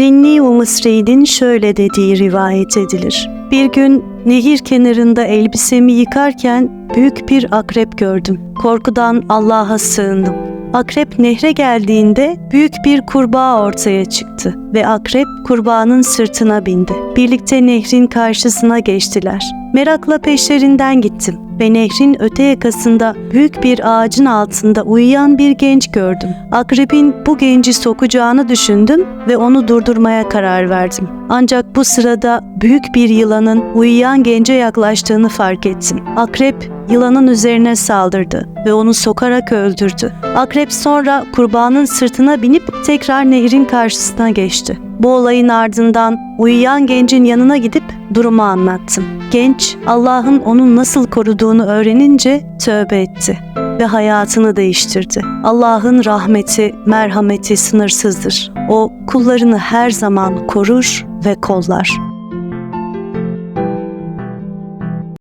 Zinni Mısri'nin şöyle dediği rivayet edilir. Bir gün nehir kenarında elbisemi yıkarken büyük bir akrep gördüm. Korkudan Allah'a sığındım. Akrep nehre geldiğinde büyük bir kurbağa ortaya çıktı ve akrep kurbağanın sırtına bindi. Birlikte nehrin karşısına geçtiler. Merakla peşlerinden gittim ve nehrin öte yakasında büyük bir ağacın altında uyuyan bir genç gördüm. Akrebin bu genci sokacağını düşündüm ve onu durdurmaya karar verdim. Ancak bu sırada büyük bir yılanın uyuyan gence yaklaştığını fark ettim. Akrep yılanın üzerine saldırdı ve onu sokarak öldürdü. Akrep sonra kurbanın sırtına binip tekrar nehrin karşısına geçti. Bu olayın ardından uyuyan gencin yanına gidip durumu anlattım. Genç Allah'ın onu nasıl koruduğunu öğrenince tövbe etti ve hayatını değiştirdi. Allah'ın rahmeti, merhameti sınırsızdır. O kullarını her zaman korur ve kollar.